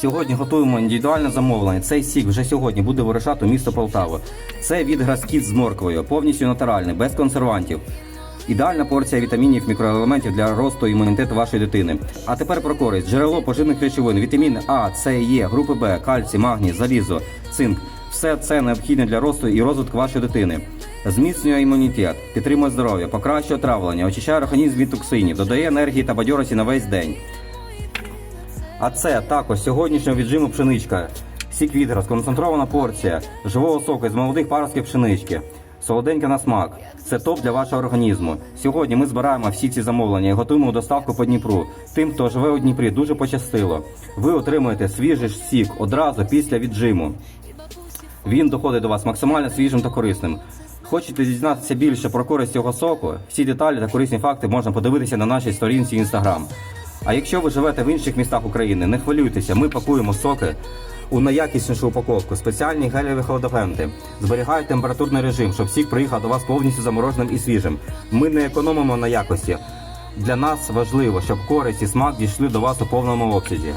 Сьогодні готуємо індивідуальне замовлення. Цей сік вже сьогодні буде вирушати місто Полтаву. Це від Граскіт з морквою, повністю натуральний, без консервантів. Ідеальна порція вітамінів, мікроелементів для росту імунітету вашої дитини. А тепер про користь. Джерело поживних речовин, вітаміни А, С, Е, групи Б, кальцій, магній, залізо, цинк. Все це необхідне для росту і розвитку вашої дитини. Зміцнює імунітет, підтримує здоров'я, покращує травлення, очищає організм від токсинів, додає енергії та бадьорості на весь день. А це також сьогоднішнього віджиму пшеничка. Сік відра, сконцентрована порція, живого соку з молодих паростків пшенички. Солоденька на смак. Це топ для вашого організму. Сьогодні ми збираємо всі ці замовлення і готуємо доставку по Дніпру. Тим, хто живе у Дніпрі, дуже пощастило. Ви отримуєте свіжий сік одразу після віджиму. Він доходить до вас максимально свіжим та корисним. Хочете дізнатися більше про користь цього соку? Всі деталі та корисні факти можна подивитися на нашій сторінці Instagram. А якщо ви живете в інших містах України, не хвилюйтеся, ми пакуємо соки у найякіснішу упаковку, спеціальні гелеві холодофенти. Зберігають температурний режим, щоб сік приїхав до вас повністю замороженим і свіжим. Ми не економимо на якості. Для нас важливо, щоб користь і смак дійшли до вас у повному обсязі.